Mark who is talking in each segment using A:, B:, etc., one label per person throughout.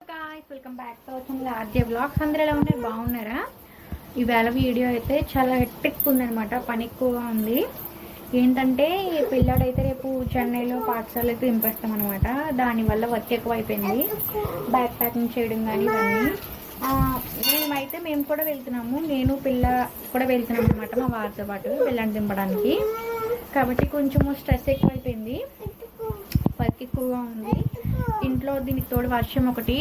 A: Guys welcome back to our RJ blogs అందరూ ఎలా ఉన్నారు? బాగున్నారా? ఈవేళ వీడియో అయితే చాలా హెక్టిక్ ఉందనమాట పని ఎక్కువగా ఉంది. ఏంటంటే పిల్లాడైతే రేపు చెన్నైలో పాఠశాల అయితే దింపేస్తాం అనమాట దానివల్ల వర్క్ ఎక్కువ అయిపోయింది బ్యాగ్ ప్యాకింగ్ చేయడం కానీ ఇవన్నీ. మేమైతే మేము కూడా వెళ్తున్నాము. నేను పిల్ల కూడా వెళ్తున్నాం అనమాట మా వారితో పాటు పిల్లని దింపడానికి. కాబట్టి కొంచెము స్ట్రెస్ ఎక్కువైపోయింది. వర్క్ ఎక్కువగా ఉంది. ఇంట్లో దీనికి తోడు వర్షం ఒకటి.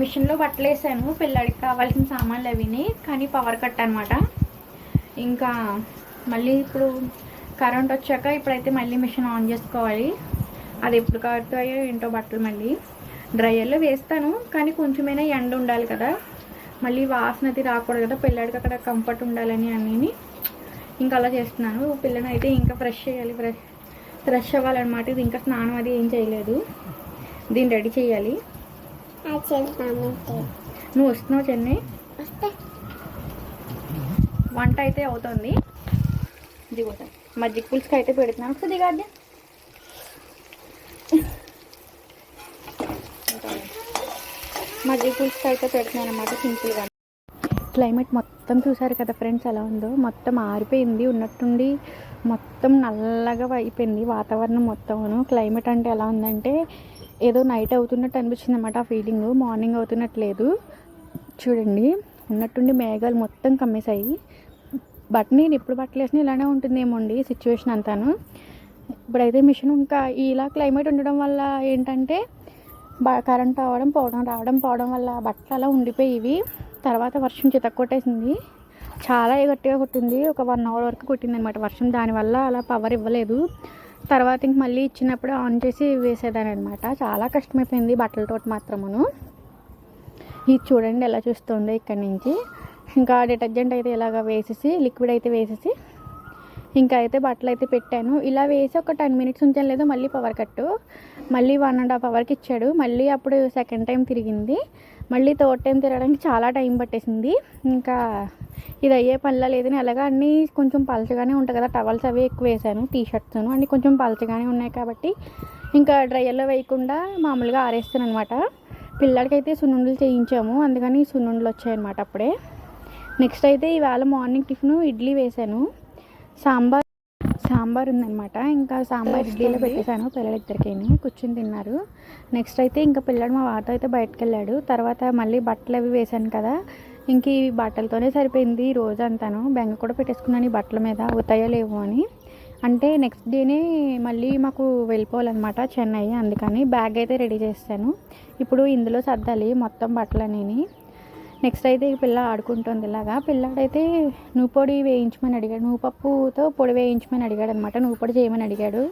A: మిషన్లో బట్టలేసాను పిల్లడికి కావాల్సిన సామాన్లు అవిని కానీ పవర్ కట్ అనమాట ఇంకా మళ్ళీ ఇప్పుడు కరెంట్ వచ్చాక ఇప్పుడైతే మళ్ళీ మిషన్ ఆన్ చేసుకోవాలి. అది ఎప్పుడు కడుతాయో ఏంటో బట్టలు మళ్ళీ. డ్రైయర్లో వేస్తాను కానీ కొంచెమైనా ఎండ ఉండాలి కదా. మళ్ళీ వాసన అది రాకూడదు కదా పిల్లాడికి అక్కడ కంఫర్ట్ ఉండాలని అని ఇంకా అలా చేస్తున్నాను. పిల్లని అయితే ఇంకా ఫ్రెష్ చేయాలి ఫ్రెష్ ఫ్రెష్ అవ్వాలన్నమాట. ఇది ఇంకా స్నానం అది ఏం చేయలేదు. దీన్ని రెడీ చేయాలి. నువ్వు వస్తున్నావు చెన్నై? వంట అయితే అవుతుంది. దిగుతా మజ్జిగ పులుసుకి అయితే పెడుతున్నాను. ఒకసారి దిగాద్య మజ్జిగ పులుసుకి అయితే పెడుతున్నాను అనమాట సింపుల్గా క్లైమేట్ మొత్తం చూసారు కదా ఫ్రెండ్స్ ఎలా ఉందో? మొత్తం ఆరిపోయింది ఉన్నట్టుండి మొత్తం నల్లగా అయిపోయింది వాతావరణం మొత్తమును. క్లైమేట్ అంటే ఎలా ఉందంటే ఏదో నైట్ అవుతున్నట్టు అనిపించింది అనమాట ఆ ఫీలింగ్ మార్నింగ్ అవుతున్నట్టు లేదు చూడండి ఉన్నట్టుండి మేఘాలు మొత్తం కమ్మేశాయి. బట్ నేను ఎప్పుడు బట్టలు వేసిన ఇలానే ఉంటుందేమో అండి సిచ్యువేషన్ అంతాను. ఇప్పుడైతే మిషన్ ఇంకా ఇలా క్లైమేట్ ఉండడం వల్ల ఏంటంటే బా కరెంట్ అవడం పోవడం రావడం పోవడం వల్ల బట్టలు అలా ఉండిపోయేవి. తర్వాత వర్షం చితక్కొట్టేసింది చాలా గట్టిగా కొట్టింది. ఒక వన్ అవర్ వరకు కొట్టింది అనమాట వర్షం. దానివల్ల అలా పవర్ ఇవ్వలేదు. తర్వాత ఇంక మళ్ళీ ఇచ్చినప్పుడు ఆన్ చేసి వేసేదాని అనమాట చాలా కష్టమైపోయింది బట్టలతోటి మాత్రమును. ఇది చూడండి ఎలా చూస్తుందో ఇక్కడ నుంచి. ఇంకా డిటర్జెంట్ అయితే ఇలాగ వేసేసి లిక్విడ్ అయితే వేసేసి ఇంకా అయితే బట్టలు అయితే పెట్టాను. ఇలా వేసి ఒక టెన్ మినిట్స్ ఉంచాను లేదు మళ్ళీ పవర్ కట్ మళ్ళీ వన్ అండ్ హాఫ్ అవర్కి ఇచ్చాడు. మళ్ళీ అప్పుడు సెకండ్ టైం తిరిగింది. మళ్ళీ థర్డ్ టైం తిరగడానికి చాలా టైం పట్టేసింది. ఇంకా ఇది అయ్యే పనిలా లేదని అలాగా అన్నీ కొంచెం పలచగానే ఉంటాయి కదా. టవల్స్ అవి ఎక్కువ వేసాను టీ షర్ట్స్ అన్నీ కొంచెం పలచగానే ఉన్నాయి కాబట్టి ఇంకా డ్రైయర్లో వేయకుండా మామూలుగా ఆరేస్తాను అనమాట పిల్లాడికైతే సున్నుండలు చేయించాము అందుకని సున్నుండలు వచ్చాయన్నమాట అప్పుడే. నెక్స్ట్ అయితే ఈవేళ మార్నింగ్ టిఫిన్ ఇడ్లీ వేసాను. సాంబార్ సాంబార్ ఉందన్నమాట ఇంకా సాంబార్ ఇడ్లీలో పెట్టేశాను పిల్లలిద్దరికీ కూర్చుని తిన్నారు. నెక్స్ట్ అయితే ఇంకా పిల్లడు మా వారితో అయితే బయటకు వెళ్ళాడు తర్వాత మళ్ళీ బట్టలు అవి వేశాను కదా ఇంక ఈ బట్టలతోనే సరిపోయింది ఈ రోజు అంతాను బెంగ కూడా పెట్టేసుకున్నాను ఈ బట్టల మీద అవుతాయో లేవో అని. అంటే నెక్స్ట్ డేనే మళ్ళీ మాకు వెళ్ళిపోవాలన్నమాట చెన్నై అందుకని బ్యాగ్ అయితే రెడీ చేస్తాను ఇప్పుడు ఇందులో సర్దాలి మొత్తం బట్టలనేని. నెక్స్ట్ అయితే ఈ పిల్ల ఆడుకుంటుంది ఇలాగా. పిల్లాడైతే నువ్వు పొడి వేయించమని అడిగాడు. నువ్వు పప్పుతో పొడి వేయించమని అడిగాడు అనమాట నువ్వు పొడి చేయమని అడిగాడు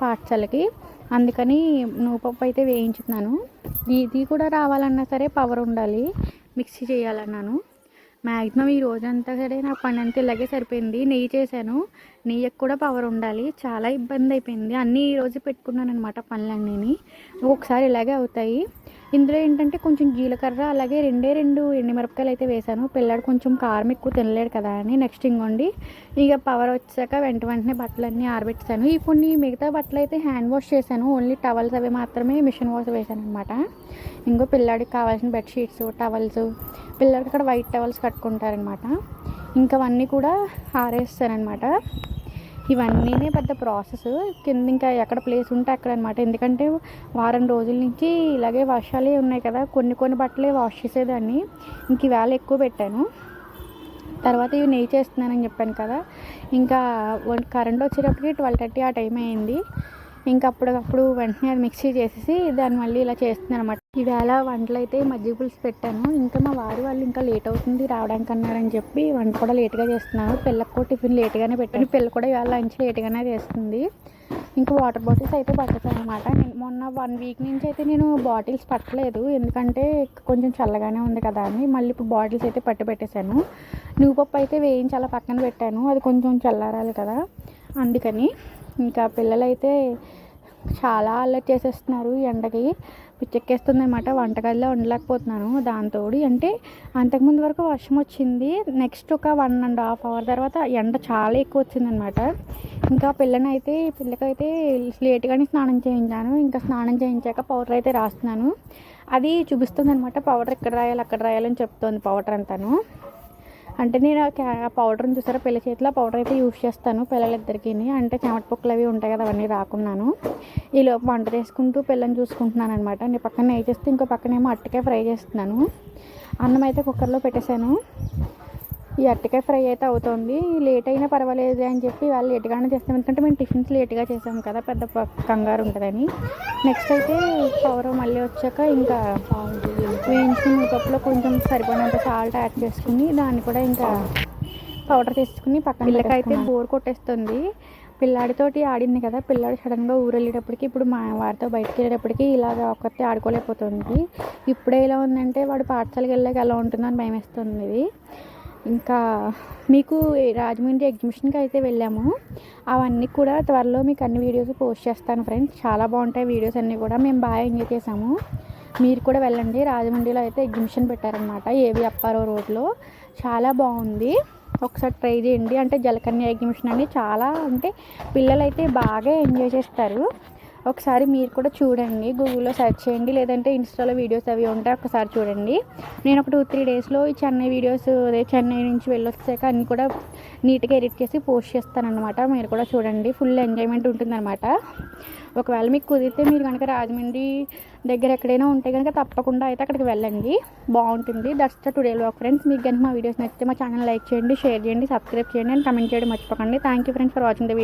A: పాఠశాలకి. అందుకని నువ్వు పప్పు అయితే వేయించుతున్నాను. ఇది కూడా రావాలన్నా సరే పవర్ ఉండాలి. మిక్సీ చేయాలన్నాను. మ్యాక్సిమం ఈ రోజంతా సరే నా పని అంతా ఇలాగే సరిపోయింది. నెయ్యి చేశాను. నెయ్యికి కూడా పవర్ ఉండాలి. చాలా ఇబ్బంది అయిపోయింది. అన్నీ ఈరోజు పెట్టుకున్నాను అనమాట పనులన్నీ ఒక్కొక్కసారి ఇలాగే అవుతాయి. ఇందులో ఏంటంటే కొంచెం జీలకర్ర అలాగే రెండే రెండు ఎండిమిరపకాయలు అయితే వేశాను. పిల్లాడు కొంచెం కారం ఎక్కువ తినలేడు కదా అని నెక్స్ట్ ఇంకోండి ఇక పవర్ వచ్చాక వెంట వెంటనే బట్టలన్నీ ఆరబెట్టాను ఈ కొన్ని మిగతా బట్టలు అయితే హ్యాండ్ వాష్ చేశాను. ఓన్లీ టవల్స్ అవి మాత్రమే మిషన్ వాష్ వేశాను అనమాట ఇంకో పిల్లాడికి కావాల్సిన బెడ్షీట్స్ టవల్స్ పిల్లలకి అక్కడ వైట్ టవల్స్ కట్టుకుంటారనమాట ఇంకా అవన్నీ కూడా ఆరేస్తానమాట ఇవన్నీనే పెద్ద ప్రాసెస్. కింద ఇంకా ఎక్కడ ప్లేస్ ఉంటే అక్కడ అనమాట ఎందుకంటే వారం రోజుల నుంచి ఇలాగే వర్షాలే ఉన్నాయి కదా. కొన్ని కొన్ని బట్టలే వాష్ చేసేదాన్ని. ఇంక ఈవేళ ఎక్కువ పెట్టాను. తర్వాత ఇవి నెయ్యి చేస్తున్నానని చెప్పాను కదా. ఇంకా కరెంట్ వచ్చేటప్పటికి ట్వెల్వ్ థర్టీ ఆ టైం అయింది. ఇంకా అప్పటికప్పుడు వెంటనే అది మిక్సీ చేసేసి దాన్ని మళ్ళీ ఇలా చేస్తున్నాను అనమాట ఈవేళ వంటలు అయితే మజ్జిగ పులుసు పెట్టాను. ఇంకా మా వారి వాళ్ళు ఇంకా లేట్ అవుతుంది రావడానికి అన్నారని చెప్పి వంట కూడా లేట్గా చేస్తున్నాను పిల్లకి కూడా టిఫిన్ లేట్గానే పెట్టాను పిల్ల కూడా ఇవాళ లంచ్ లేట్గానే చేస్తుంది. ఇంకా వాటర్ బాటిల్స్ అయితే పట్టేసాను అనమాట మొన్న వన్ వీక్ నుంచి అయితే నేను బాటిల్స్ పట్టలేదు. ఎందుకంటే కొంచెం చల్లగానే ఉంది కదా అని. మళ్ళీ ఇప్పుడు బాటిల్స్ అయితే పట్టి పెట్టేశాను. నువ్వు పప్పు అయితే వేయించి అలా పక్కన పెట్టాను. అది కొంచెం చల్లారాలి కదా. అందుకని ఇంకా పిల్లలైతే చాలా అల్లరి చేసేస్తున్నారు ఎండకి. పిచ్చెక్కేస్తుంది అనమాట వంటగదిలో ఉండలేకపోతున్నాను. దాంతో అంటే అంతకుముందు వరకు వర్షం వచ్చింది. నెక్స్ట్ ఒక వన్ అండ్ హాఫ్ అవర్ తర్వాత ఎండ చాలా ఎక్కువ వచ్చిందనమాట ఇంకా పిల్లని అయితే పిల్లకైతే లేట్గానే స్నానం చేయించాను. ఇంకా స్నానం చేయించాక పౌడర్ అయితే రాస్తున్నాను. అది చూపిస్తుంది అనమాట పౌడర్ ఇక్కడ రాయాలి అక్కడ రాయాలని చెప్తోంది పౌడర్ అంతాను. అంటే నేను ఆ పౌడర్ని చూసారా? పిల్ల చేతిలో ఆ పౌడర్ అయితే యూస్ చేస్తాను పిల్లలిద్దరికి అంటే చెమట పొక్కలు అవి ఉంటాయి కదా అవన్నీ రాకున్నాను. ఈలోపు వంట చేసుకుంటూ పిల్లని చూసుకుంటున్నాను అనమాట నేను పక్కన నెయ్యి చేస్తే ఇంకో పక్కనేమో అట్టకే ఫ్రై చేస్తున్నాను. అన్నం అయితే కుక్కర్లో పెట్టేశాను. ఈ అరటికాయ ఫ్రై అయితే అవుతుంది. లేట్ అయినా పర్వాలేదు అని చెప్పి వాళ్ళు లేట్గానే చేస్తాం. ఎందుకంటే మేము టిఫిన్స్ లేట్గా చేసాం కదా పెద్ద కంగారు ఉంటుందని నెక్స్ట్ అయితే పవర్ మళ్ళీ వచ్చాక ఇంకా వేయించుకున్న కప్పులో కొంచెం సరిపడినంత సాల్ట్ యాడ్ చేసుకుని దాన్ని కూడా ఇంకా పౌడర్ చేసుకుని పక్కన పిల్లకైతే బోర్ కొట్టేస్తుంది. పిల్లాడితోటి ఆడింది కదా పిల్లాడు సడన్గా ఊరు వెళ్ళేటప్పటికి ఇప్పుడు మా వారితో బయటకు వెళ్ళేటప్పటికి ఇలాగ ఒక్కతే ఆడుకోలేకపోతుంది. ఇప్పుడే ఇలా ఉందంటే వాడు పాఠశాలకు వెళ్ళాక ఎలా ఉంటుందో అని భయం వేస్తుంది ఇది ఇంకా మీకు రాజమండ్రి ఎగ్జిబిషన్కి అయితే వెళ్ళాము అవన్నీ కూడా త్వరలో మీకు అన్ని వీడియోస్ పోస్ట్ చేస్తాను ఫ్రెండ్స్ చాలా బాగుంటాయి వీడియోస్ అన్నీ కూడా. మేము బాగా ఎంజాయ్ చేసాము. మీరు కూడా వెళ్ళండి. రాజమండ్రిలో అయితే ఎగ్జిబిషన్ పెట్టారనమాట ఏవి అప్పారో రోడ్లో. చాలా బాగుంది. ఒకసారి ట్రై చేయండి. అంటే జలకన్య ఎగ్జిబిషన్ అని చాలా అంటే పిల్లలైతే బాగా ఎంజాయ్ చేస్తారు. ఒకసారి మీరు కూడా చూడండి. గూగుల్లో సెర్చ్ చేయండి. లేదంటే ఇన్స్టాలో వీడియోస్ అవి ఉంటాయి ఒకసారి చూడండి. నేను ఒక టూ త్రీ డేస్లో ఈ చెన్నై వీడియోస్ అదే చెన్నై నుంచి వెళ్ళొచ్చాక అన్నీ కూడా నీట్గా ఎడిట్ చేసి పోస్ట్ చేస్తానన్నమాట. మీరు కూడా చూడండి. ఫుల్ ఎంజాయ్మెంట్ ఉంటుందన్నమాట. ఒకవేళ మీకు కుదిరితే మీరు కనుక రాజమండ్రి దగ్గర ఎక్కడైనా ఉంటే కనుక తప్పకుండా అయితే అక్కడికి వెళ్ళండి. బాగుంటుంది. That's the today vlog friends మీకు కనుక మా వీడియోస్ నచ్చితే మా ఛానల్ లైక్ చేయండి షేర్ చేయండి సబ్స్క్రైబ్ చేయండి అండ్ కమెంట్ చేయడం మర్చిపోకండి. Thank you friends for watching the video